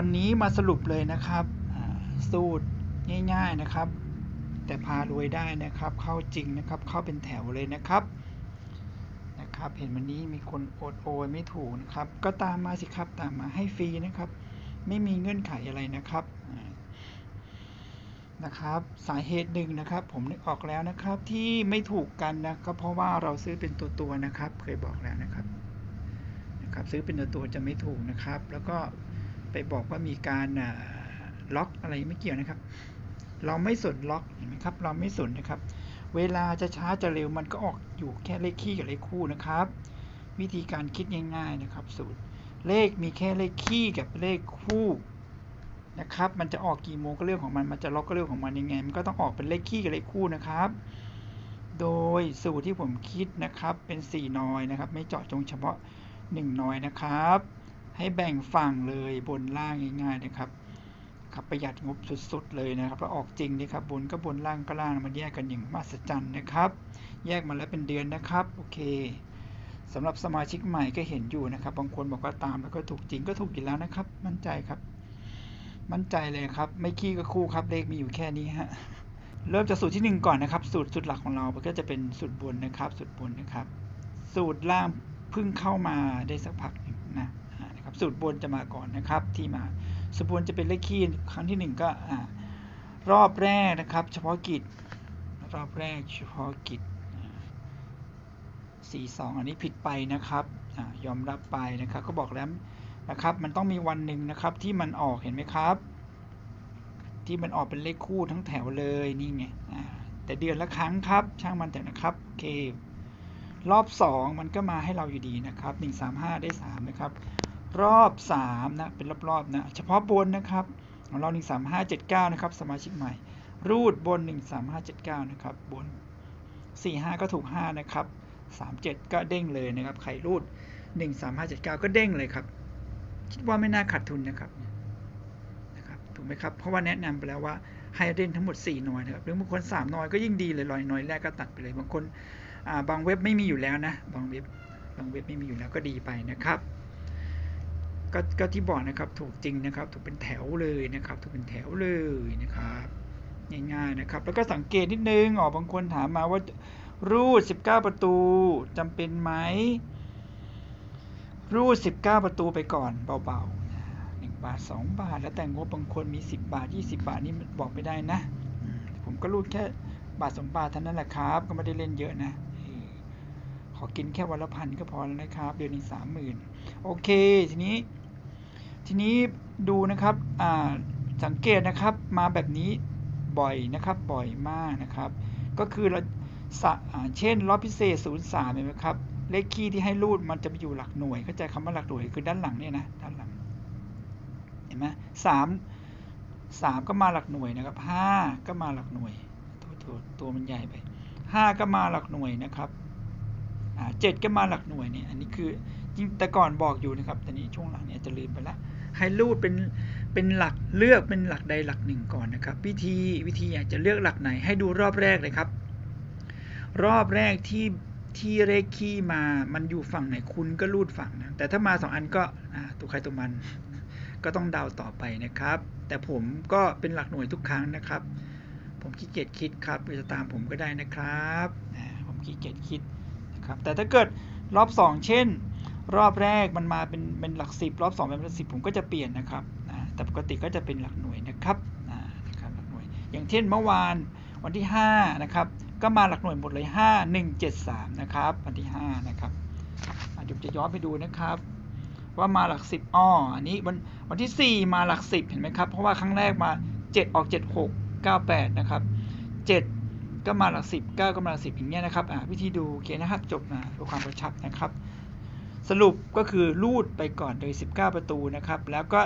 วันนี้มาสรุปเลยนะครับสูตรง่ายๆนะครับ แต่พารวยได้นะครับ เข้าจริงนะครับ เข้าเป็นแถวเลยนะครับนะครับ เห็นวันนี้มีคนโอดโอยไม่ถูกนะครับ ก็ตามมาสิครับตามมาให้ฟรีนะครับ ไม่มีเงื่อนไขอะไรนะครับนะครับ สาเหตุหนึ่งนะครับ ผมนึกออกแล้วนะครับ ที่ไม่ถูกกันนะก็เพราะว่าเราซื้อเป็นตัวตัวนะครับ เคยบอกแล้วนะครับนะครับ ซื้อเป็นตัวตัวจะไม่ถูกนะครับ แล้วก็ ไปบอกว่ามีการล็อกอะไรไม่เกี่ยวนะครับ เราไม่สนล็อกเห็นไหมครับ เราไม่สนนะครับ เวลาจะช้าจะเร็วมันก็ออกอยู่แค่เลขคี่กับเลขคู่นะครับ วิธีการคิดง่าย ๆนะครับ สูตร เลขมีแค่เลขคี่กับเลขคู่นะครับ มันจะออกกี่โมงก็เรื่องของมัน มันจะล็อกก็เรื่องของมันยังไง มันก็ต้องออกเป็นเลขคี่กับเลขคู่นะครับ โดยสูตรที่ผมคิดนะครับ เป็น 4 นอยนะครับ ไม่เจาะจงเฉพาะ 1 นอยนะครับ ให้แบ่งฝั่งเลยบนล่างง่ายๆนะครับครับประหยัดงบสุดๆเลยนะครับแล้วออกจริงนี่ครับบนก็บนล่างก็ล่างมันแยกกันอย่างมหัศจรรย์นะครับ แยกมาแล้วเป็นเดือนนะครับโอเคสำหรับสมาชิกใหม่ก็เห็นอยู่นะครับ บางคนบอกว่าตามแล้วก็ถูกจริงก็ถูกอยู่แล้วนะครับ มั่นใจครับ มั่นใจเลยครับ ไม่ขี้ก็คู่ครับเลขมีอยู่แค่นี้ฮะเริ่มจากสูตรที่หนึ่งก่อนนะครับ สูตรสูตรหลักของเราก็จะเป็นสูตรบนนะครับ สูตรบนนะครับ สูตรล่างเพิ่งเข้ามาได้สักพักหนึ่ง นะครับ สูตรบนจะมาก่อนนะครับ ที่มาสมบูรณ์จะเป็นเลขคี่ครั้งที่หนึ่งก็รอบแรกนะครับ เฉพาะกิจ รอบแรกเฉพาะกิจสี่สองอันนี้ผิดไปนะครับอยอมรับไปนะครับ ก็บอกแล้วนะครับ มันต้องมีวันหนึ่งนะครับที่มันออกเห็นไหมครับ ที่มันออกเป็นเลขคู่ทั้งแถวเลยนี่ไงแต่เดือนละครั้งครับ ช่างมันแต่นะครับโอเครอบสองมันก็มาให้เราอยู่ดีนะครับหนึ่งสามห้าได้สามนะครับ รอบ3นะเป็นรอบๆนะเฉพาะบนนะครับของเรา13579 นะครับ สมาชิกใหม่ รูดบน 13579 นะครับ บน 45 ก็ถูก 5 นะครับ 37 ก็เด้งเลยนะครับ ใครรูด 13579 ก็เด้งเลยครับ คิดว่าไม่น่าขาดทุนนะครับนะครับ ถูกไหมครับ เพราะว่าแนะนำไปแล้วว่าให้เล่นทั้งหมด 4 หน่วยนะครับ หรือบางคน 3 หน่วยก็ยิ่งดีเลยลอยหน่วยแรกก็ตัดไปเลย บางคนบางเว็บไม่มีอยู่แล้วนะ บางเว็บบางเว็บไม่มีอยู่แล้วก็ดีไปนะครับ ก็ก็ที่บอกนะครับถูกจริงนะครับ ถูกเป็นแถวเลยนะครับ ถูกเป็นแถวเลยนะครับง่ายๆนะครับ แล้วก็สังเกตนิดนึงอ๋อบางคนถามมาว่ารูด 19 ประตูจำเป็นไหมรูด 19 ประตูไปก่อนเบาๆหนึ่งบาท 2 บาท แล้วแต่งบบางคนมี 10 บาท 20 บาทนี่บอกไม่ได้นะ ผมก็รูดแค่บาทสองบาทเท่านั้นแหละครับ ก็ไม่ได้เล่นเยอะนะขอกินแค่วันละพันก็พอแล้วนะครับ เดือนหนึ่งสามหมื่นโอเค ทีนี้ ทีนี้ดูนะครับสังเกตนะครับมาแบบนี้บ่อยนะครับบ่อยมากนะครับ ก็คือเราเช่นรอบพิเศษ 0 3เห็นไหมครับเลขคี่ที่ให้รูดมันจะไปอยู่หลักหน่วยเข้าใจคำว่าหลักหน่วยคือด้านหลังเนี่ยนะด้านหลังเห็นไหมสามสามก็มาหลักหน่วยนะครับห้าก็มาหลักหน่วยโทษโทษตัวมันใหญ่ไปห้าก็มาหลักหน่วยนะครับอ่าเจ็ดก็มาหลักหน่วยเนี่ยอันนี้คือจริงแต่ก่อนบอกอยู่นะครับแต่นี้ช่วงหลังเนี่ยจะลืมไปละ ให้รูดเป็นเป็นหลักเลือกเป็นหลักใดหลักหนึ่งก่อนนะครับ วิธีวิธีอยากจะเลือกหลักไหนให้ดูรอบแรกเลยครับ รอบแรกที่ที่เลขคี่มามันอยู่ฝั่งไหนคุณก็รูดฝั่งนะแต่ถ้ามาสองอันก็ตัวใครตัวมัน ก็ต้องเดาต่อไปนะครับ แต่ผมก็เป็นหลักหน่วยทุกครั้งนะครับ ผมขี้เกียจคิดครับจะตามผมก็ได้นะครับผมขี้เกียจคิดนะครับแต่ถ้าเกิดรอบสองเช่น รอบแรกมันมาเป็นเป็นหลักสิบรอบสองเป็นหลักสิบผมก็จะเปลี่ยนนะครับอ่าแต่ปกติก็จะเป็นหลักหน่วยนะครับอ่านะครับหลักหน่วย อย่างเช่นเมื่อวานวันที่ห้านะครับก็มาหลักหน่วยหมดเลยห้าหนึ่งเจ็ดสามนะครับวันที่ห้านะครับอะเดี๋ยวจะย้อนไปดูนะครับ ว่ามาหลักสิบอ้ออันนี้วันวันที่สี่มาหลักสิบเห็นไหมครับ เพราะว่าครั้งแรกมาเจ็ดออกเจ็ดหกเก้าแปดนะครับเจ็ดก็มาหลักสิบเก้าก็มาหลักสิบอย่างเงี้ยนะครับอ่าวิธีดูโอเคนะครับจบนะเพื่อความกระชับนะครับ สรุปก็คือรูดไปก่อนโดย 19 ประตูนะครับ แล้วก็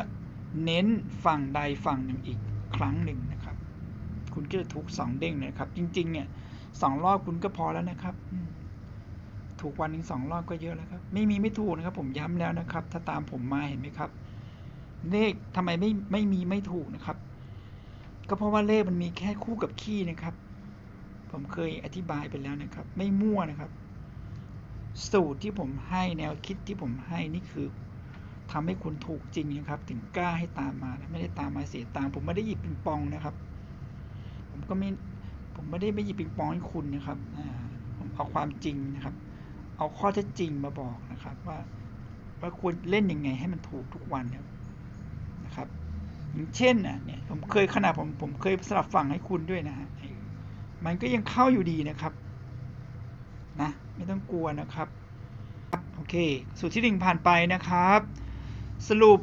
เน้นฝั่งใดฝั่งหนึ่งอีกครั้งหนึ่งนะครับ คุณก็จะถูกสองเด้งนะครับ จริงๆเนี่ยสองรอบคุณก็พอแล้วนะครับ ถูกวันหนึ่งสองรอบก็เยอะแล้วครับ ไม่มีไม่ถูกนะครับ ผมย้ำแล้วนะครับ ถ้าตามผมมาเห็นไหมครับ เลขทำไมไม่ไม่มีไม่ถูกนะครับ ก็เพราะว่าเลขมันมีแค่คู่กับคี่นะครับ ผมเคยอธิบายไปแล้วนะครับ ไม่มั่วนะครับ สูตรที่ผมให้แนวคิดที่ผมให้นี่คือทำให้คุณถูกจริงนะครับ ถึงกล้าให้ตามมาไม่ได้ตามมาเสียตังค์ผมไม่ได้หยิบปิงปองนะครับ ผมก็ไม่ผมไม่ได้ไปหยิบปิงปองให้คุณนะครับผมเอาความจริงนะครับ เอาข้อเท็จจริงมาบอกนะครับ ว่าว่าควรเล่นยังไงให้มันถูกทุกวันนะครับอย่างเช่นอะเนี่ยผมเคยขนาดผมผมเคยสลับฝั่งให้คุณด้วยนะฮะมันก็ยังเข้าอยู่ดีนะครับ นะไม่ต้องกลัวนะครับโอเคสูตรที่หนึ่งผ่านไปนะครับ สรุป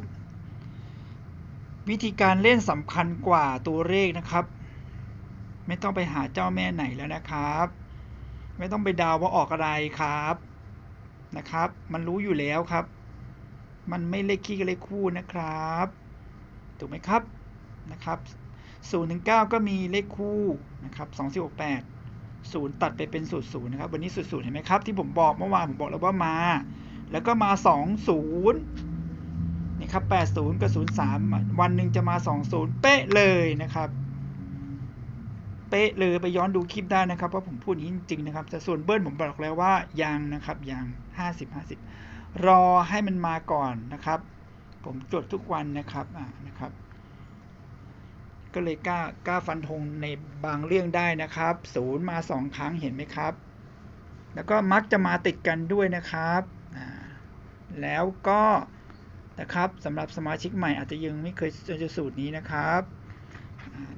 วิธีการเล่นสำคัญกว่าตัวเลขนะครับ ไม่ต้องไปหาเจ้าแม่ไหนแล้วนะครับ ไม่ต้องไปดาวว่าออกอะไรครับนะครับ มันรู้อยู่แล้วครับ มันไม่เลขคี่กับเลขคู่นะครับถูกไหมครับนะครับ0ถึง9ก็มีเลขคู่นะครับ2 4 6 8 0ตัดไปเป็นสูตรศูนย์นะครับวันนี้สูตรศูนย์เห็นไหมครับที่ผมบอกเมื่อวานผมบอกแล้วว่ามา แล้วก็มา2 0นี่ครับ80กับ03วันหนึ่งจะมา20เป๊ะเลยนะครับเป๊ะเลยไปย้อนดูคลิปได้นะครับว่าผมพูดนี้จริงๆนะครับแต่ส่วนเบิ้ลผมบอกแล้วว่ายังนะครับยัง50 50 รอให้มันมาก่อนนะครับ ผมจดทุกวันนะครับอ่านะครับ ก็เลยกล้ากล้าฟันธงในบางเรื่องได้นะครับศูนย์มาสองครั้งเห็นไหมครับ แล้วก็มักจะมาติดกันด้วยนะครับแล้วก็นะครับสำหรับสมาชิกใหม่อาจจะยังไม่เคยเจอสูตรนี้นะครับ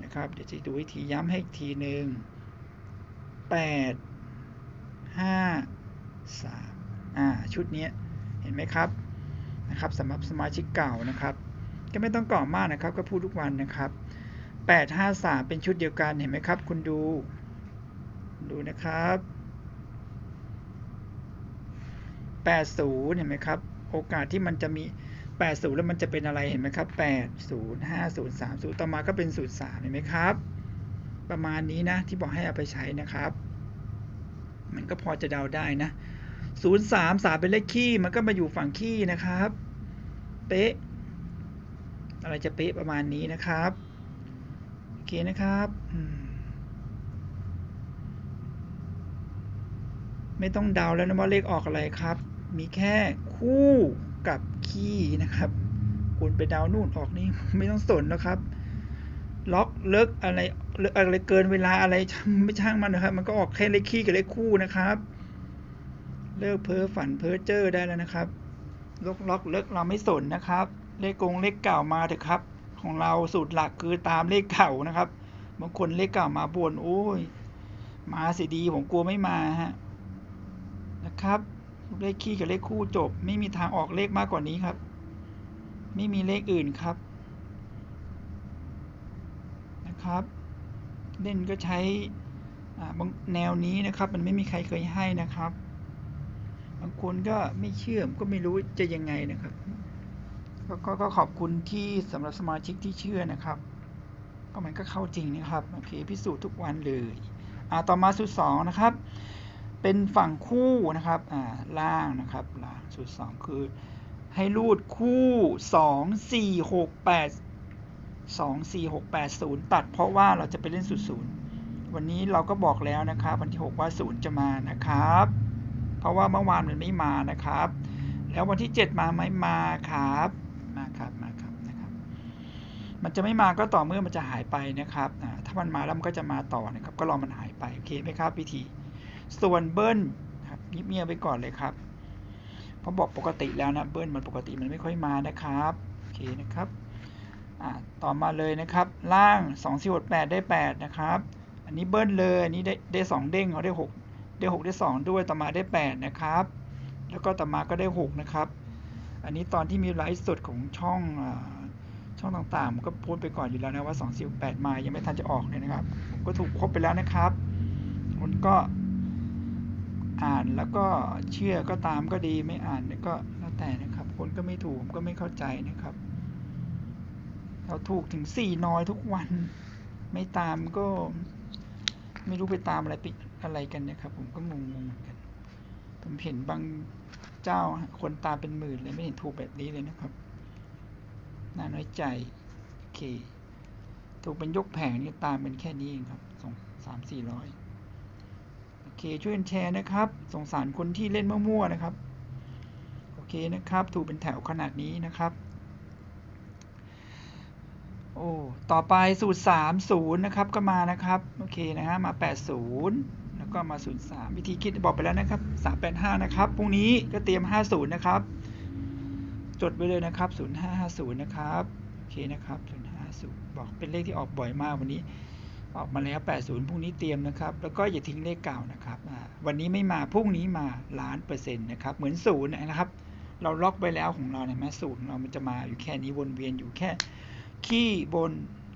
นะครับ เดี๋ยวจะดูวิธีย้ำให้อีกทีหนึ่งแปดห้าสามอ่าชุดนี้เห็นไหมครับนะครับสำหรับสมาชิกเก่านะครับ ก็ไม่ต้องก่อมากนะครับ ก็พูดทุกวันนะครับ 8 5 3 เป็นชุดเดียวกันเห็นไหมครับ คุณดู ดูนะครับ 80 เห็นไหมครับ โอกาสที่มันจะมี 80 แล้วมันจะเป็นอะไรเห็นไหมครับ 8 0 5 0 3 0 ต่อมาก็เป็น 0 3 เห็นไหมครับ ประมาณนี้นะ ที่บอกให้เอาไปใช้นะครับ มันก็พอจะเดาได้นะศูนย์สามสามเป็นเลขคี่ มันก็มาอยู่ฝั่งคี่นะครับ เป๊ะ อะไรจะเป๊ะประมาณนี้นะครับ อเคนะครับ ไม่ต้องเดาแล้วนะว่าเลขออกอะไรครับ มีแค่คู่กับคี่นะครับ คุณไปเดานู่นออกนี่ไม่ต้องสนนะครับ ล็อกเลิกอะไรเลิกอะไรเกินเวลาอะไรไม่ช่างมันนะครับ มันก็ออกแค่เลขคี่กับเลขคู่นะครับ เลิกเพ้อฝันเพ้อเจ้อได้แล้วนะครับล็อกล็อกเลิกเราไม่สนนะครับ เลขกงเลขเก่ามาเถอะครับ ของเราสูตรหลักคือตามเลขเก่านะครับ บางคนเลขเก่ามาบนโอ้ย มาสิดีผมกลัวไม่มาฮะนะครับ เลขคี่กับเลขคู่จบ ไม่มีทางออกเลขมากกว่านี้ครับ ไม่มีเลขอื่นครับนะครับ เล่นก็ใช้แนวนี้นะครับ มันไม่มีใครเคยให้นะครับ บางคนก็ไม่เชื่อมก็ไม่รู้จะยังไงนะครับ กก็ขอบคุณที่สำหรับสมาชิกที่เชื่อนะครับ ก็มันก็เข้าจริงนะครับโอเคพิสูจน์ทุกวันเลยอ่าต่อมาสูตรสองนะครับ เป็นฝั่งคู่นะครับอ่าล่างนะครับล่างสูตรสองคือ ให้รูดคู่สองสี่หกแปดสองสี่หกแปดศูนย์ตัดเพราะว่าเราจะไปเล่นสูตรศูนย์วันนี้เราก็บอกแล้วนะครับวันที่หกว่าศูนย์จะมานะครับ เพราะว่าเมื่อวานมันไม่มานะครับ แล้ววันที่เจ็ดมาไหมมาครับ มาครับมาครับนะครับ มันจะไม่มาก็ต่อเมื่อมันจะหายไปนะครับถ้ามันมาแล้วมันก็จะมาต่อนะครับ ก็รอมันหายไปโอเคไหมครับวิธี ส่วนเบิ้ลครับเงียบๆไปก่อนเลยครับเพราะบอกปกติแล้วนะเบิ้ลมันปกติมันไม่ค่อยมานะครับโอเคนะครับต่อมาเลยนะครับ ล่าง2 4 6 8ได้ 8 นะครับ อันนี้เบิ้ลเลยอันนี้ได้ได้2เด้งเขาได้ 6 ได้ 6 ได้ 2 ด้วยต่อมาได้ 8 นะครับ แล้วก็ต่อมาก็ได้ 6 นะครับ อันนี้ตอนที่มีไลฟ์สดของช่องช่องต่างๆผมก็พูดไปก่อนอยู่แล้วนะว่า2 4 8มายังไม่ทันจะออกเลยนะครับผมก็ถูกครบไปแล้วนะครับคนก็อ่านแล้วก็เชื่อก็ตามก็ดีไม่อ่านก็แล้วแต่นะครับ คนก็ไม่ถูกผมก็ไม่เข้าใจนะครับ เราถูกถึงสี่น้อยทุกวัน ไม่ตามก็ไม่รู้ไปตามอะไรไปอะไรกันนะครับ ผมก็งงๆเหมือนกัน ผมเห็นบาง เจ้าคนตามเป็นหมื่นเลยไม่เห็นถูกแบบนี้เลยนะครับน่าน้อยใจโอเค ถูกเป็นยกแผงนี่ตามเป็นแค่นี้เองครับสองสามสี่ร้อยโอเคช่วยแชร์นะครับ สงสารคนที่เล่นมั่วๆนะครับ โอเคนะครับ ถูกเป็นแถวขนาดนี้นะครับโอ้ ต่อไปสูตร 30 นะครับ ก็มานะครับ โอเคนะฮะ มา 80แล้ว ก็มา 03 วิธีคิดบอกไปแล้วนะครับ 385 นะครับ พรุ่งนี้ก็เตรียม 50 นะครับ จดไปเลยนะครับ 0550 นะครับ โอเคนะครับ0550 บอกเป็นเลขที่ออกบ่อยมากวันนี้ ออกมาแล้ว 80 พรุ่งนี้เตรียมนะครับ แล้วก็อย่าทิ้งเลขเก่านะครับ วันนี้ไม่มา พรุ่งนี้มาล้านเปอร์เซ็นต์นะครับ เหมือนศูนย์นะครับ เราล็อกไปแล้วของเราเนี่ยแม้ศูนย์เรามันจะมาอยู่แค่นี้วนเวียนอยู่แค่ขี้บน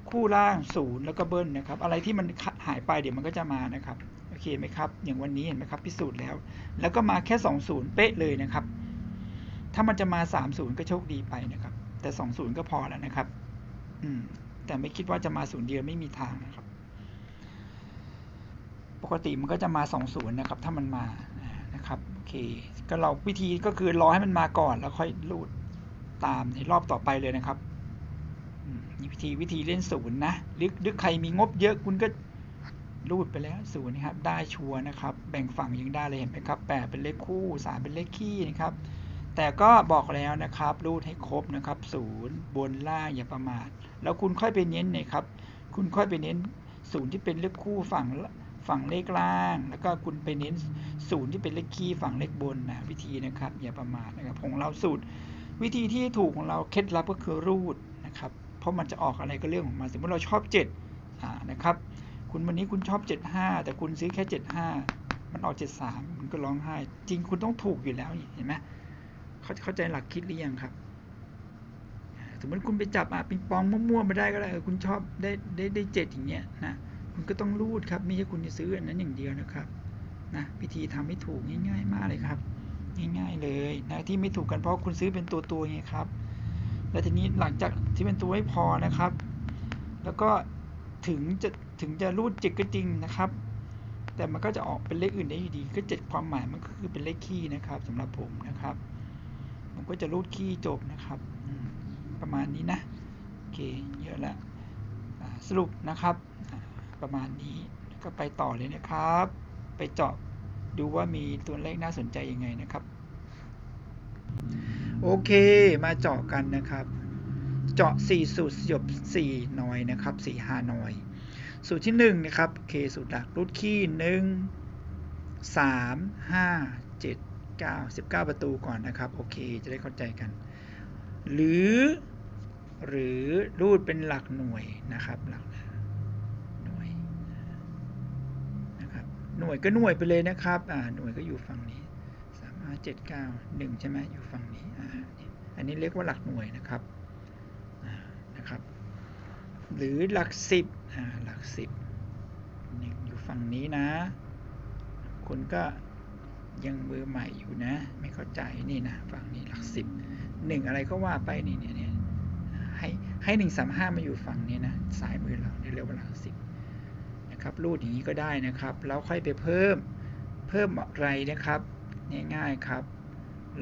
คู่ล่างศูนย์แล้วก็เบิ้ลนะครับ อะไรที่มันหายไปเดี๋ยวมันก็จะมานะครับ อเคไหมครับ อย่างวันนี้เห็นไหมครับพิสูจน์แล้ว แล้วก็มาแค่ 2 0 เป๊ะเลยนะครับ ถ้ามันจะมา 3 0 ก็โชคดีไปนะครับ แต่ 2 0 ก็พอแล้วนะครับอืมแต่ไม่คิดว่าจะมาศูนย์เดียวไม่มีทางนะครับ ปกติมันก็จะมา 2 0 นะครับ ถ้ามันมานะครับโอเค ก็เราวิธีก็คือรอให้มันมาก่อนแล้วค่อยรูดตามในรอบต่อไปเลยนะครับอืมวิธีวิธีเล่นศูนย์นะหรือหรือใครมีงบเยอะคุณก็ รูดไปแล้วศูนย์นะครับ ได้ชัวร์นะครับ แบ่งฝั่งยังได้เลยเห็นไหมครับแปดเป็นเลขคู่สามเป็นเลขคี่นะครับ แต่ก็บอกแล้วนะครับ รูดให้ครบนะครับศูนย์บนล่างอย่าประมาท แล้วคุณค่อยไปเน้นนะครับ คุณค่อยไปเน้นศูนย์ที่เป็นเลขคู่ฝั่งฝั่งเลขล่าง แล้วก็คุณไปเน้นศูนย์ที่เป็นเลขคี่ฝั่งเลขบนนะวิธีนะครับ อย่าประมาทนะครับของเราสูตร วิธีที่ถูกของเราเคล็ดลับก็คือรูดนะครับ เพราะมันจะออกอะไรก็เรื่องของมันสมมติเราชอบ7อ่านะครับ คุณวันนี้คุณชอบ 75 แต่คุณซื้อแค่ 75 มันออก 73 มันก็ร้องไห้ จริงคุณต้องถูกอยู่แล้วเห็นไหมเขาเข้าใจหลักคิดหรือยังครับ สมมติคุณไปจับอะปิงปองมั่วๆมาได้ก็ได้คุณชอบได้ได้ได้เจ็ดอย่างเงี้ยนะคุณก็ต้องรูดครับไม่ใช่คุณจะซื้ออันนั้นอย่างเดียวนะครับนะวิธีทำให้ถูกง่าย ๆ มากเลยครับ ง่าย ๆเลยนะที่ไม่ถูกกันเพราะคุณซื้อเป็นตัวตัวไงครับ แล้วทีนี้หลังจากที่เป็นตัวไม่พอนะครับ แล้วก็ถึงจะ ถึงจะรูดเจ็ดก็จริงนะครับ แต่มันก็จะออกเป็นเลขอื่นได้อยู่ดี ก็เจ็ดความหมายมันก็คือเป็นเลขคี่นะครับสำหรับผมนะครับ ผมก็จะรูดคี่จบนะครับ ประมาณนี้นะโอเคเยอะแล้วสรุปนะครับประมาณนี้ก็ไปต่อเลยนะครับ ไปเจาะดูว่ามีตัวเลขน่าสนใจยังไงนะครับ โอเคมาเจาะกันนะครับ เจาะ 4 สูตรสยบ4หน่อยนะครับ4 5หน่อย สูตรที่1นะครับโอเคสูตรหลักรูดคี่1 3 5 7 9 19ประตูก่อนนะครับโอเคจะได้เข้าใจกัน หรือหรือรูดเป็นหลักหน่วยนะครับหลักหน่วยนะครับหน่วยก็หน่วยไปเลยนะครับอ่าหน่วยก็อยู่ฝั่งนี้สามห้าเจ็ดเก้าหนึ่งใช่ไหมอยู่ฝั่งนี้อ่าอันนี้เรียกว่าหลักหน่วยนะครับนะครับ หรือหลักสิบ หลักสิบหนึ่งอยู่ฝั่งนี้นะ คุณก็ยังมือใหม่อยู่นะ ไม่เข้าใจนี่นะฝั่งนี้หลักสิบหนึ่งอะไรก็ว่าไปนี่เนี่ยเนี่ยให้ให้หนึ่งสามห้ามาอยู่ฝั่งนี้นะสายมือเราเรียกว่าหลักสิบนะครับรูดอย่างนี้ก็ได้นะครับ แล้วค่อยไปเพิ่มเพิ่มอะไรนะครับ ง่ายๆครับ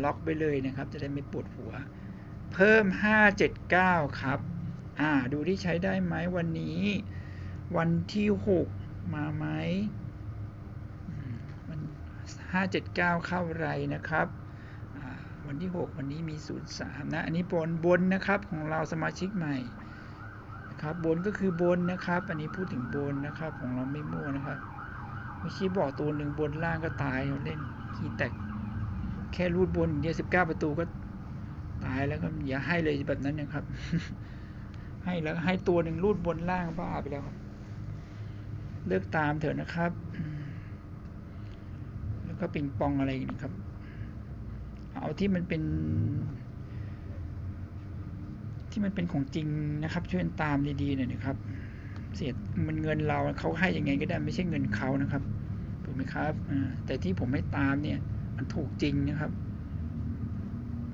ล็อกไปเลยนะครับ จะได้ไม่ปวดหัว เพิ่ม 579 ครับ อ่า ดูที่ใช้ได้ไหมวันนี้ วันที่6มาไหมมวัน579เข้าไรนะครับ วันที่6วันนี้มี03นะ อันนี้บนบนนะครับของเราสมาชิกใหม่นะครับบนก็คือบนนะครับ อันนี้พูดถึงบนนะครับ ของเราไม่มั่วนะครับไม่ใช่บอกตัวหนึ่งบนล่างก็ตายเอาเล่นขี้แตกแค่รูดบนเดียวสิบเก้าประตูก็ตายแล้วก็อย่าให้เลยแบบนั้นนะครับ ให้แล้วให้ตัวหนึ่งรูดบนล่างบ้าไปแล้วครับ เลือกตามเถอะนะครับ แล้วก็ปิงปองอะไรอีกนะครับ เอาที่มันเป็น ที่มันเป็นของจริงนะครับ ช่วยตามดีๆหน่อยนะครับ เสียมันเงินเราเขาให้ยังไงก็ได้ไม่ใช่เงินเขานะครับถูกไหมครับแต่ที่ผมไม่ตามเนี่ย มันถูกจริงนะครับ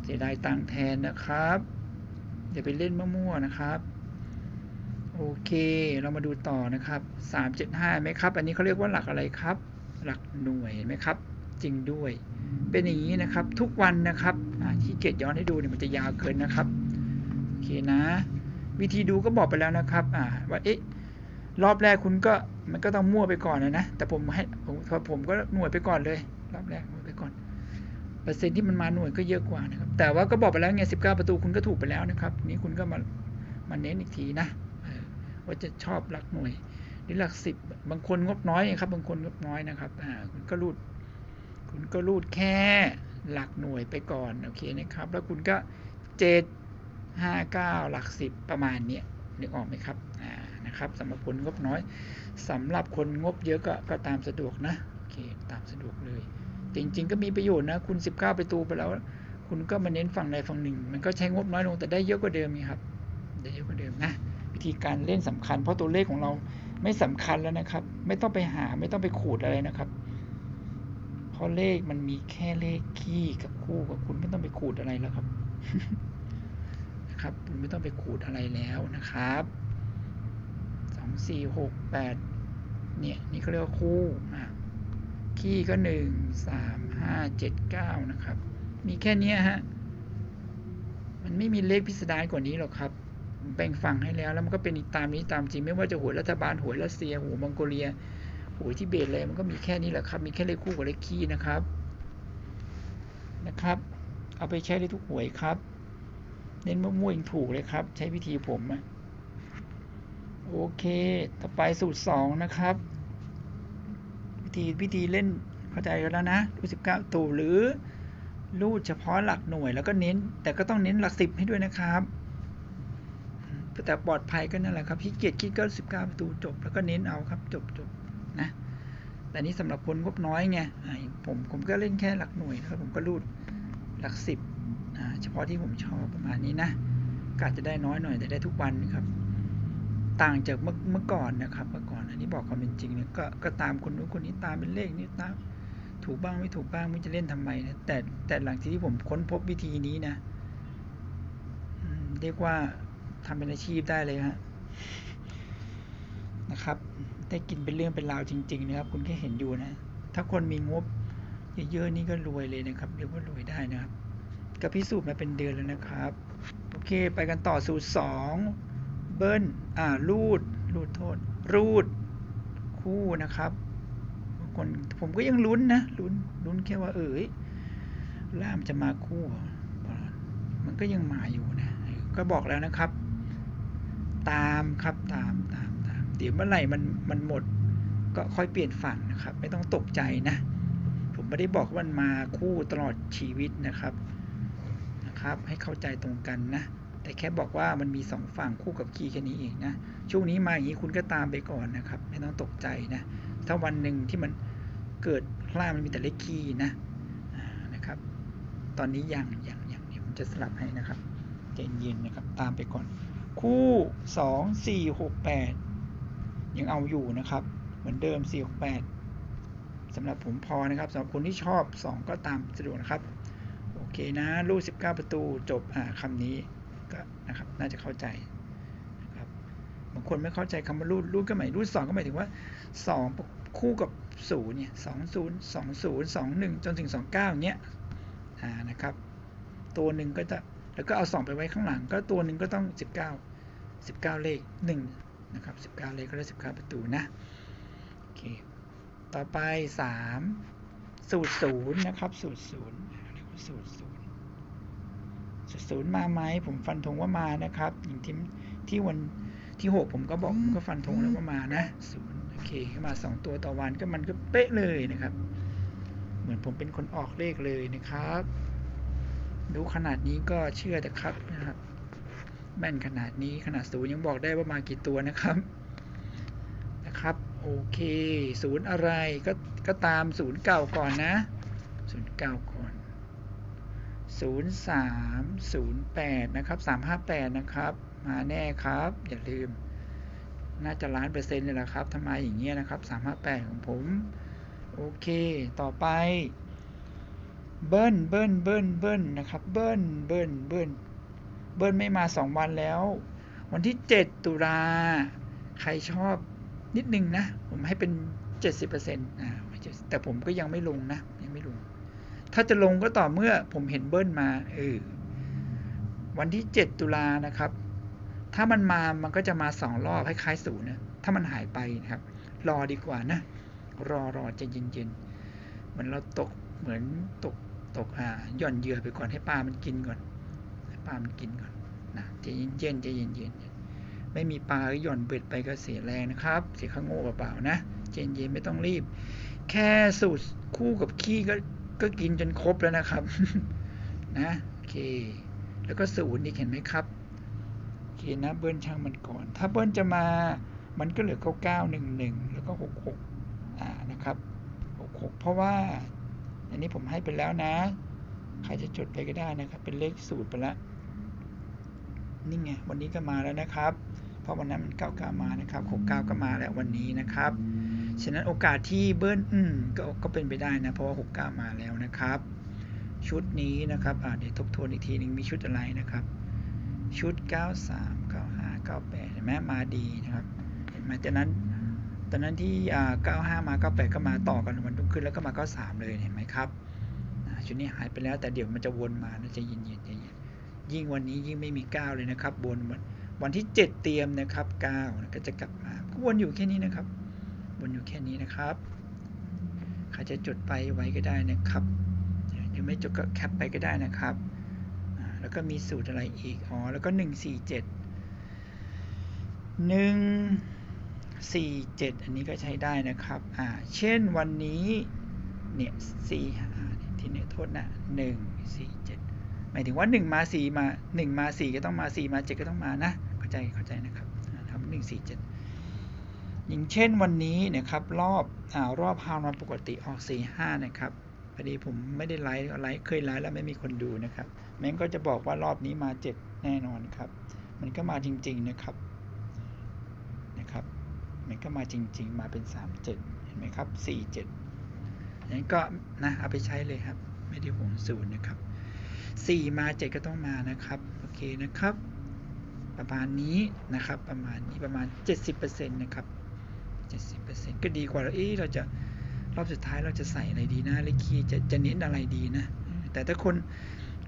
เสียดายตังแทนนะครับอย่าไปเล่นมั่วๆนะครับ เคเรามาดูต่อนะครับสามเจ็ดห้าไหมครับ อันนี้เขาเรียกว่าหลักอะไรครับ หลักหน่วยไหมครับ จริงด้วย เป็นอย่างนี้นะครับทุกวันนะครับที่เกียจย้อนให้ดูเนี่ยมันจะยาวเกินนะครับโอเคนะ วิธีดูก็บอกไปแล้วนะครับว่าเอ๊ะรอบแรกคุณก็มันก็ต้องมั่วไปก่อนนะนะแต่ผมให้ผมผมก็หน่วยไปก่อนเลย รอบแรกหน่วยไปก่อนเปอร์เซ็นต์ที่มันมาหน่วยก็เยอะกว่านะครับแต่ว่าก็บอกไปแล้วไง19ประตูคุณก็ถูกไปแล้วนะครับ นี่คุณก็มามาเน้นอีกทีนะ ว่าจะชอบหลักหน่วย หรือหลักสิบบางคนงบน้อยครับ บางคนงบน้อยนะครับอ่าคุณก็รูด คุณก็รูดแค่หลักหน่วยไปก่อนโอเคนะครับ แล้วคุณก็เจ็ดห้าเก้าหลักสิบประมาณเนี้ยนึกออกไหมครับอ่านะครับสำหรับคนงบน้อยสำหรับคนงบเยอะก็ก็ตามสะดวกนะโอเคตามสะดวกเลย จริง ๆ ก็มีประโยชน์นะคุณ 19 ประตูไปแล้วคุณก็มาเน้นฝั่งใดฝั่งหนึ่ง มันก็ใช้งบน้อยลงแต่ได้เยอะกว่าเดิมครับ ได้เยอะกว่าเดิมนะ วิธีการเล่นสำคัญ เพราะตัวเลขของเราไม่สำคัญแล้วนะครับ ไม่ต้องไปหาไม่ต้องไปขูดอะไรนะครับเพราะเลขมันมีแค่เลขคี่กับคู่กับคุณไม่ต้องไปขูดอะไรแล้วครับนะครับ คุณไม่ต้องไปขูดอะไรแล้วนะครับสองสี่หกแปดเนี่ยนี่เขาเรียกว่าคู่อะคีย์ก็หนึ่งสามห้าเจ็ดเก้านะครับ มีแค่นี้ฮะมันไม่มีเลขพิสดารกว่านี้หรอกครับ แบ่งฝั่งให้แล้ว แล้วมันก็เป็นตามนี้ตามจริงไม่ว่าจะหวยรัฐบาลหวยรัสเซียหวยมองโกเลียหวยทิเบตอะไรมันก็มีแค่นี้แหละครับ มีแค่เลขคู่กับเลขคีย์นะครับนะครับ เอาไปใช้ได้ทุกหวยครับ เน้นมั่วๆยังถูกเลยครับ ใช้วิธีผมอะโอเค ต่อไปสูตรสองนะครับ วิธีวิธีเล่นเข้าใจกันแล้วนะรูดสิบเก้าตัวหรือรูดเฉพาะหลักหน่วยแล้วก็เน้น แต่ก็ต้องเน้นหลักสิบให้ด้วยนะครับ แต่ปลอดภัยก็นั่นแหละครับพี่เกียรคิดก็สิบเก้าประตูจบ แล้วก็เน้นเอาครับจบจบนะ แต่นี้สำหรับคนงบน้อยไงผมผมก็เล่นแค่หลักหน่วยนะครับผมก็รูดหลักสิบเฉพาะที่ผมชอบประมาณนี้นะกาจจะได้น้อยหน่อยแต่ได้ทุกวันครับ ต่างจากเมื่อเมื่อก่อนนะครับ เมื่อก่อนอันนี้บอกความเป็นจริงเนี่ยก็ก็ตามคนนู้นคนนี้ตามเป็นเลขนี่ตามถูกบ้างไม่ถูกบ้างไม่จะเล่นทำไมนะแต่แต่หลังจากที่ผมค้นพบวิธีนี้นะเรียกว่า ทำเป็นอาชีพได้เลยฮะนะครับ ได้กินเป็นเรื่องเป็นราวจริง ๆ นะครับ คุณแค่เห็นอยู่นะ ถ้าคนมีงบเยอะๆนี่ก็รวยเลยนะครับเรียกว่ารวยได้นะครับก็พิสูจน์มาเป็นเดือนแล้วนะครับ โอเค ไปกันต่อสูตรสองเบิ้ลอ่ารูดรูดโทษ รูด คู่นะครับคนผมก็ยังลุ้นนะลุ้นลุ้นแค่ว่าเอยล่ามจะมาคู่ มันก็ยังมาอยู่นะ ก็บอกแล้วนะครับ ตามครับตามตามตามเดี๋ยวเมื่อไหร่มันมันหมดก็ค่อยเปลี่ยนฝั่งนะครับ ไม่ต้องตกใจนะ ผมไม่ได้บอกว่ามันมาคู่ตลอดชีวิตนะครับนะครับ ให้เข้าใจตรงกันนะ แต่แค่บอกว่ามันมีสองฝั่งคู่กับคีย์แค่นี้เองนะช่วงนี้มาอย่างนี้คุณก็ตามไปก่อนนะครับ ไม่ต้องตกใจนะถ้าวันหนึ่งที่มันเกิดพลาดมันมีแต่เลขคีย์นะนะครับ ตอนนี้ยังยังยังเดี๋ยวผมจะสลับให้นะครับใจเย็นๆนะครับตามไปก่อน คู่สองสี่หกแปดยังเอาอยู่นะครับ เหมือนเดิมสี่หกแปดสำหรับผมพอนะครับสำหรับคนที่ชอบสองก็ตามสะดวกนะครับ โอเคนะรูด19 ประตูจบอ่าคำนี้ก็นะครับน่าจะเข้าใจนะครับบางคนไม่เข้าใจคำว่ารูดรูดก็หมายรูดสองก็หมายถึงว่าสองคู่กับศูนย์เนี่ยสองศูนย์สองศูนย์สองหนึ่งจนถึงสองเก้าเนี้ยอ่านะครับ ตัวหนึ่งก็จะ แล้วก็เอาสองไปไว้ข้างหลัง ก็ตัวหนึ่งก็ต้องสิบเก้าสิบเก้าเลขหนึ่งนะครับสิบเก้าเลขก็ได้สิบเก้าประตูนะโอเคต่อไปสามสูตรศูนย์นะครับสูตรศูนย์เรียกว่าสูตรศูนย์สูตรศูนย์มาไหมผมฟันธงว่ามานะครับอย่างที่ที่วันที่หกผมก็บอกผมก็ฟันธงแล้วว่ามานะศูนย์โอเคก็มาสองตัวต่อวันก็มันก็เป๊ะเลยนะครับ เหมือนผมเป็นคนออกเลขเลยนะครับ ดูขนาดนี้ก็เชื่อแต่ครับนะครับ แม่นขนาดนี้ขนาดศูนย์ยังบอกได้ว่ามากี่ตัวนะครับ นะครับ โอเค ศูนย์อะไรก็ก็ตามศูนย์เก่าก่อนนะศูนย์เก่าก่อนศูนย์สามศูนย์แปดนะครับสามห้าแปดนะครับ มาแน่ครับ อย่าลืม น่าจะล้านเปอร์เซ็นต์เลยละครับทำไมอย่างเงี้ยนะครับสามห้าแปดของผม โอเค ต่อไป เบิ้ลเบิ้ลเบิ้ลเบิ้ลนะครับ เบิ้ลเบิ้ลเบิ้ลเบิ้ลไม่มาสองวันแล้ว วันที่เจ็ดตุลาใครชอบนิดนึงนะ ผมให้เป็นเจ็ดสิบเปอร์เซ็นต์นะแต่ผมก็ยังไม่ลงนะ ยังไม่ลง ถ้าจะลงก็ต่อเมื่อผมเห็นเบิ้ลมาเออวันที่เจ็ดตุลานะครับ ถ้ามันมามันก็จะมาสองรอบคล้ายๆศูนย์นะถ้ามันหายไปนะครับ รอดีกว่านะ รอรอจะเย็นๆเหมือนเราตกเหมือนตก ตกอ่าหย่อนเหยื่อไปก่อนให้ปลามันกินก่อนให้ปลามันกินก่อนนะใจะเย็นๆใจะเย็นๆไม่มีปลาก็หย่อนเบ็ดไปก็เสียแรงนะครับ เสียข้างโง่เปล่าๆนะเย็นๆไม่ต้องรีบ แค่สูตรคู่กับขี้ก็ก็กินจนครบแล้วนะครับนะโอเค แล้วก็ศูนย์อีกเห็นไหมครับโอเคนะเบิ้ลช่างมันก่อน ถ้าเบิ้ลจะมามันก็เหลือเก้าเก้าหนึ่งหนึ่งแล้วก็หกหกอ่านะครับหกหกเพราะว่า อันนี้ผมให้ไปแล้วนะ ใครจะจดไปก็ได้นะครับ เป็นเลขสูตรไปแล้วนี่ไง วันนี้ก็มาแล้วนะครับ เพราะวันนั้นมันเก้าเก้ามานะครับหกเก้าก็มาแล้ววันนี้นะครับ ฉะนั้นโอกาสที่เบิ้ลอืมก็ก็เป็นไปได้นะ เพราะว่าหกเก้ามาแล้วนะครับ ชุดนี้นะครับอ่าเดี๋ยวทบทวนอีกทีหนึ่งมีชุดอะไรนะครับ ชุด 93 95 98เห็นไหมมาดีนะครับเห็นไหมตอนนั้น ตอนนั้นที่ 95 มา 98 ก็มาต่อกันวันรุ่งขึ้นแล้วก็มา 93 เลยเห็นไหมครับชุดนี้หายไปแล้วแต่เดี๋ยวมันจะวนมานะจะเย็นๆใจเย็นยิ่งวันนี้ยิ่งไม่มี 9 เลยนะครับวนวันที่ 7 เตรียมนะครับ9นะก็จะกลับมาก็วนอยู่แค่นี้นะครับ วนอยู่แค่นี้นะครับใครจะจดไปไว้ก็ได้นะครับเดี๋ยวไม่จดก็แคปไปก็ได้นะครับ แล้วก็มีสูตรอะไรอีก อ๋อ แล้วก็หนึ่ งสี่เจ็ดอันนี้ก็ใช้ได้นะครับอ่าเช่นวันนี้เนี่ยสี่ห้าที่เนี่ยโทษนะหนึ่งสี่เจ็ดหมายถึงว่าหนึ่งมาสี่มาหนึ่งมาสี่ก็ต้องมาสี่มาเจ็ดก็ต้องมานะ เข้าใจเข้าใจนะครับทำหนึ่งสี่เจ็ดอย่างเช่นวันนี้นะครับรอบอ่ารอบฮาวนอนปกติออกสี่ห้านะครับพอดีผมไม่ได้ไลฟ์ไลฟ์เคยไลฟ์แล้วไม่มีคนดูนะครับแม่งก็จะบอกว่ารอบนี้มาเจ็ดแน่นอนครับ มันก็มาจริง ๆ นะครับ มันก็มาจริง ๆ มาเป็นสามเจ็ดเห็นไหมครับสี่เจ็ดนั้นก็นะเอาไปใช้เลยครับ ไม่ได้ห่วงศูนย์นะครับสี่มาเจ็ดก็ต้องมานะครับ โอเคนะครับ ประมาณนี้นะครับ ประมาณนี้ประมาณเจ็ดสิบเปอร์เซ็นต์นะครับเจ็ดสิบเปอร์เซ็นต์ก็ดีกว่าเราเอ๊ะเราจะรอบสุดท้ายเราจะใส่อะไรดีนะเลขคีจะจะเน้นอะไรดีนะ แต่ถ้าคน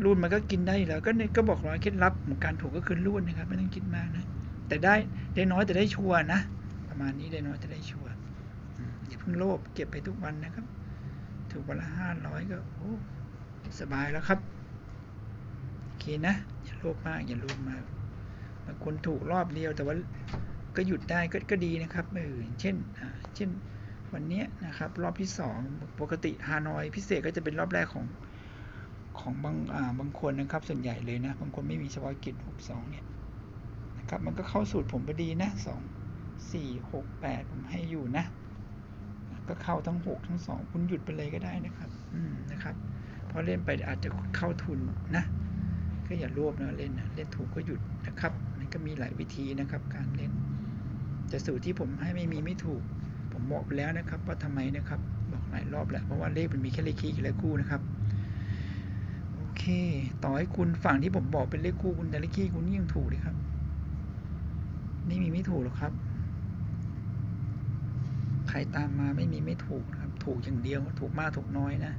รูดมันก็กินได้แล้วก็เนี่ยก็บอกร้อยเคล็ดลับของการถูกก็คือรูดนะครับ ไม่ต้องคิดมากนะ แต่ได้ได้น้อยแต่ได้ชัวร์นะ ประมาณนี้ได้น้อยแต่ได้ชัวร์อย่าเพิ่งโลภเก็บไปทุกวันนะครับ ถูกวันละห้าร้อยก็โอ้สบายแล้วครับโอเคนะ อย่าโลภมาก อย่าโลภมากบางคนถูกรอบเดียวแต่ว่าก็หยุดได้ก็ก็ดีนะครับเออเช่นเช่นวันนี้นะครับ รอบที่สองปกติฮานอยพิเศษก็จะเป็นรอบแรกของของบางอ่าบางคนนะครับ ส่วนใหญ่เลยนะ บางคนไม่มีเฉพาะกิจหกสองเนี่ยนะครับ มันก็เข้าสูตรผมพอดีนะสอง สี่หกแปดผมให้อยู่นะ ก็เข้าทั้งหกทั้งสองคุณหยุดไปเลยก็ได้นะครับ อืมนะครับ เพราะเล่นไปอาจจะเข้าทุนนะ ก็อย่ารวบนะเล่นนะ เล่นถูกก็หยุดนะครับ มันก็มีหลายวิธีนะครับ การเล่น แต่สูตรที่ผมให้ไม่มีไม่ถูก ผมบอกไปแล้วนะครับ ว่าทำไมนะครับ บอกหลายรอบแล้ว เพราะว่าเลขมันมีแค่เลขคีย์กับเลขคู่นะครับโอเคต่อให้คุณฝั่งที่ผมบอกเป็นเลขคู่คุณแต่เลขคีย์คุณยังถูกเลยครับ นี่มีไม่ถูกหรอกครับ ใครตามมาไม่มีไม่ถูกนะครับ ถูกอย่างเดียว ถูกมากถูกน้อยนะ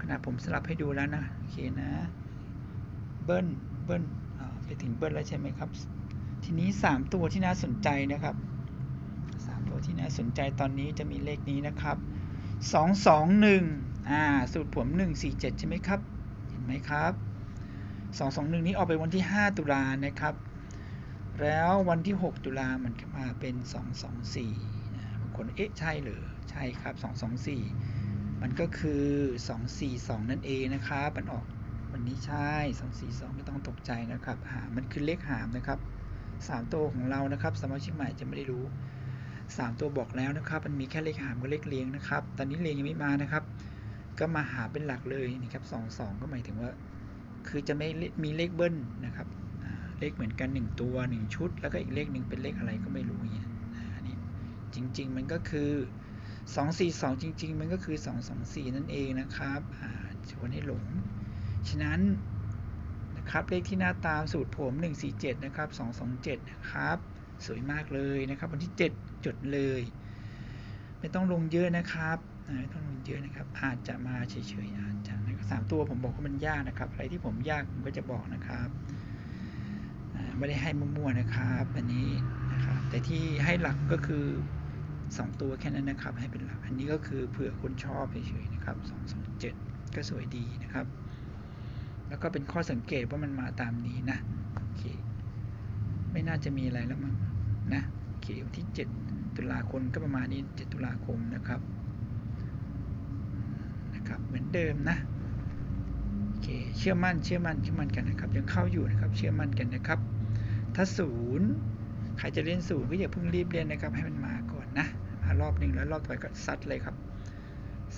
ขณะผมสลับให้ดูแล้วนะ โอเคนะ เบิ้ล เบิ้ลไปถึงเบิ้ลแล้วใช่ไหมครับ ทีนี้ 3 ตัวที่น่าสนใจนะครับ 3 ตัวที่น่าสนใจตอนนี้จะมีเลขนี้นะครับ 221อ่า สูตรผม 147 ใช่ไหมครับ เห็นไหมครับ 221 นี้ออกไปวันที่ 5 ตุลานะครับแล้ววันที่ 6 ตุลามันมาเป็น 224 ล เอ๊ะ ใช่หรือ ใช่ครับ 224 มันก็คือ 242 นั่นเองนะครับ มันออกวันนี้ใช่ 242 ไม่ต้องตกใจนะครับ หา มันคือเลขหามนะครับ 3 ตัวของเรานะครับ สมาชิกใหม่จะไม่ได้รู้ 3 ตัวบอกแล้วนะครับ มันมีแค่เลขหามกับเลขเลียงนะครับ ตอนนี้เลียงยังไม่มานะครับ ก็มาหาเป็นหลักเลยนี่ครับ 22 ก็หมายถึงว่า คือจะไม่มีเลขเบิ้ลนะครับเลขเหมือนกัน 1 ตัว 1 ชุด แล้วก็อีกเลขหนึ่งเป็นเลขอะไรก็ไม่รู้เนี่ย จริง ๆ มันก็คือสองสี่สองจริง ๆ มันก็คือสองสองสี่นั่นเองนะครับอ่าชวนให้หลง ฉะนั้นนะครับเลขที่หน้าตามสูตรผม 147 นะครับ 227 นะครับ สวยมากเลยนะครับ วันที่ 7 จดเลย ไม่ต้องลงเยอะนะครับไม่ต้องลงเยอะนะครับ อาจจะมาเฉยๆอาจจะนะครับสามตัวผมบอกว่ามันยากนะครับ อะไรที่ผมยากผมก็จะบอกนะครับไม่ได้ให้มั่วๆนะครับ อันนี้นะครับ แต่ที่ให้หลักก็คือ สองตัวแค่นั้นนะครับ ให้เป็นหลัก อันนี้ก็คือเผื่อคนชอบเฉยๆนะครับ227 ก็สวยดีนะครับ แล้วก็เป็นข้อสังเกตว่ามันมาตามนี้นะโอเคไม่น่าจะมีอะไรแล้วมั้งนะโอเควันที่ 7 ตุลาคมก็ประมาณนี้ 7 ตุลาคมนะครับนะครับ เหมือนเดิมนะโอเคเชื่อมั่นเชื่อมั่นเชื่อมั่นกันนะครับ ยังเข้าอยู่นะครับ เชื่อมั่นกันนะครับ ถ้าศูนย์ใครจะเล่นศูนย์ก็อย่าเพิ่งรีบเล่นนะครับ ให้มันมาก่อนนะ รอบหนึ่งแล้วรอบต่อไปก็ซัดเลยครับ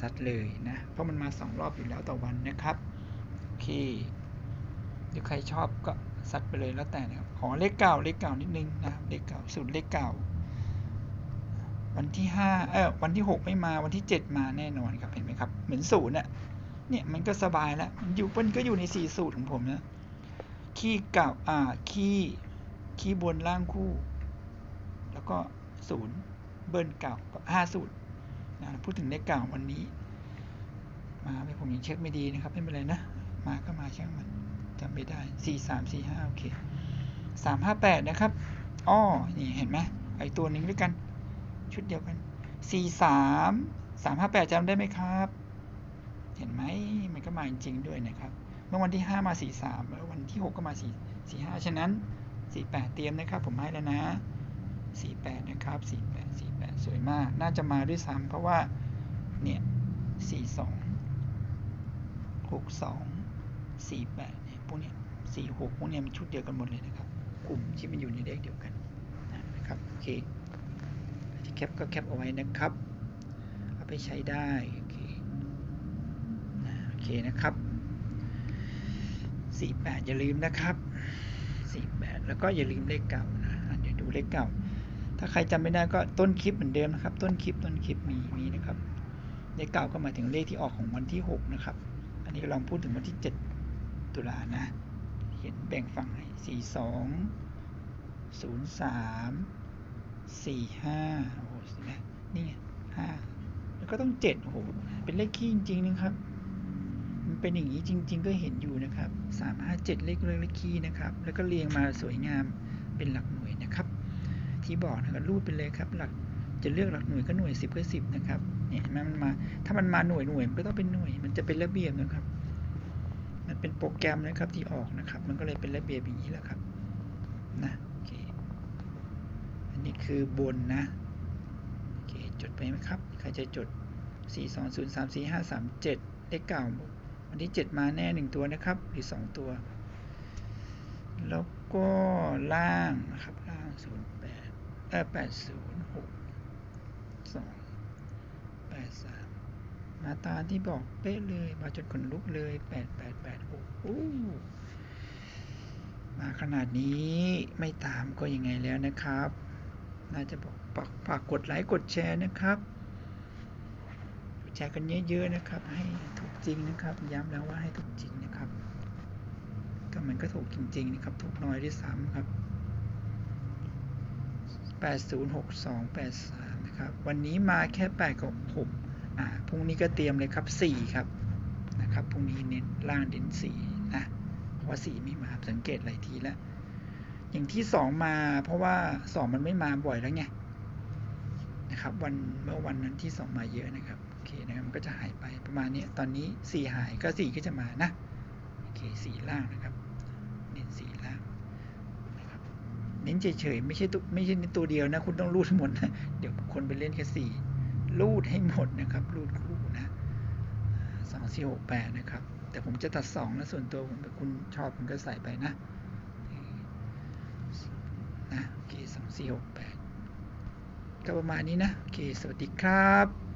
ซัดเลยนะเพราะมันมาสองรอบอยู่แล้วต่อวันนะครับโอเคเดี๋ยวใครชอบก็ซัดไปเลยแล้วแต่นะครับขอเลขเก่าเลขเก่านิดนึงนะเลขเก่าสูตรเลขเก่า วันที่ห้าเออวันที่หกไม่มาวันที่เจ็ดมาแน่นอนครับเห็นไหมครับเหมือนศูนย์เนี่ยเนี่ยมันก็สบายแล้วมันอยู่มันก็อยู่ในสี่สูตรของผมนะขี้เก่าอ่าขี้ขี้บนล่างคู่ แล้วก็ศูนย์ เบิร์นเก่ากับห้าสูตรนะพูดถึงเลขเก่าวันนี้ มาไม่ผมยังเช็คไม่ดีนะครับ ไม่เป็นไรนะ มาก็มาช่างมันจำไม่ได้สี่สามสี่ห้าโอเคสามห้าแปดนะครับ อ้อ นี่เห็นไหมไอตัวหนึ่งด้วยกัน ชุดเดียวกันสี่สามสามห้าแปดจำได้ไหมครับ เห็นไหมมันก็มาจริงๆด้วยนะครับ เมื่อวันที่ห้ามาสี่สามแล้ววันที่หกก็มาสี่สี่ห้าฉะนั้นสี่แปดเตรียมนะครับ ผมให้แล้วนะสี่แปดนะครับสี่แปด สวยมาก น่าจะมาด้วยซ้ำเพราะว่า เนี่ยสี่สองหกสองสี่แปดเนี่ยพวกเนี้ยสี่หกพวกเนี้ยมันชุดเดียวกันหมดเลยนะครับ กลุ่มที่มันอยู่ในเลขเดียวกันนะครับโอเคจะแคปก็แคปเอาไว้นะครับ เอาไปใช้ได้โอเคนะโอเคนะครับสี่แปดอย่าลืมนะครับสี่แปดแล้วก็อย่าลืมเลขเก่านะอะเดี๋ยวดูเลขเก่า ถ้าใครจำไม่ได้ก็ต้นคลิปเหมือนเดิมนะครับ ต้นคลิปต้นคลิปมีมีนะครับเลขเก่าก็หมายถึงเลขที่ออกของวันที่ 6 นะครับ อันนี้เราพูดถึงวันที่ 7 ตุลานะ เขียนแบ่งฝั่งให้สี่สองศูนย์สามสี่ห้าโอ้โหเห็นไหมนี่ไงห้าแล้วก็ต้องเจ็ดโอ้โหเป็นเลขคี่จริงๆนะครับ มันเป็นอย่างนี้จริง ๆ ก็เห็นอยู่นะครับสามห้าเจ็ดเลขเลขคี่นะครับ แล้วก็เรียงมาสวยงามเป็นหลักหน่วย ครับที่บอกนะครับรูดไปเลยครับ หลักจะเลือกหลักหน่วยก็หน่วยสิบก็สิบนะครับเนี่ยมันมา ถ้ามันมาหน่วยหน่วยมันก็ต้องเป็นหน่วย มันจะเป็นระเบียบนะครับ มันเป็นโปรแกรมนะครับที่ออกนะครับ มันก็เลยเป็นระเบียบอย่างนี้แหละครับนะโอเคอันนี้คือบนนะโอเคจดไปไหมครับใครจะจด 4 2 0 3 4 5 3 7เลขเก่าวันที่ 7 มาแน่หนึ่งตัวนะครับ หรือ 2 ตัว แล้วก็ล่างนะครับ เออ806 2 83มาตาที่บอกเป๊ะเลย มาจนขนลุกเลย8886อู้มาขนาดนี้ไม่ตามก็ยังไงแล้วนะครับ น่าจะบอกฝากฝากกดไลค์กดแชร์นะครับแชร์กันเยอะๆนะครับ ให้ถูกจริงนะครับ ย้ำแล้วว่าให้ถูกจริงนะครับ ก็มันก็ถูกจริง ๆ นะครับ ถูกน้อยด้วยซ้ำครับ 806283 นะครับ วันนี้มาแค่ 8 กับ 6 อ่า พรุ่งนี้ก็เตรียมเลยครับ 4 ครับ นะครับ พรุ่งนี้เน้นล่างเด่น4 นะ เพราะว่า 4 ไม่มา สังเกตหลายทีแล้ว อย่างที่ 2 มา เพราะว่า 2 มันไม่มาบ่อยแล้วไง นะครับ วันเมื่อวันนั้นที่ 2 มาเยอะนะครับ โอเคนะครับ มันก็จะหายไปประมาณนี้ ตอนนี้ 4 หายก็ 4 ก็จะมานะ โอเค 4 ล่างนะครับ เน้น4ล่าง เน้นเฉยๆไม่ใช่ตัวไม่ใช่ตัวเดียวนะ คุณต้องรูดหมดนะเดี๋ยวคนไปเล่นแค่สี่รูดให้หมดนะครับรูดคู่นะสองสี่หกแปดนะครับ แต่ผมจะตัดสองนะส่วนตัวผมคุณชอบคุณก็ใส่ไปนะนะโอเคสองสี่หกแปดก็ประมาณนี้นะโอเคสวัสดีครับ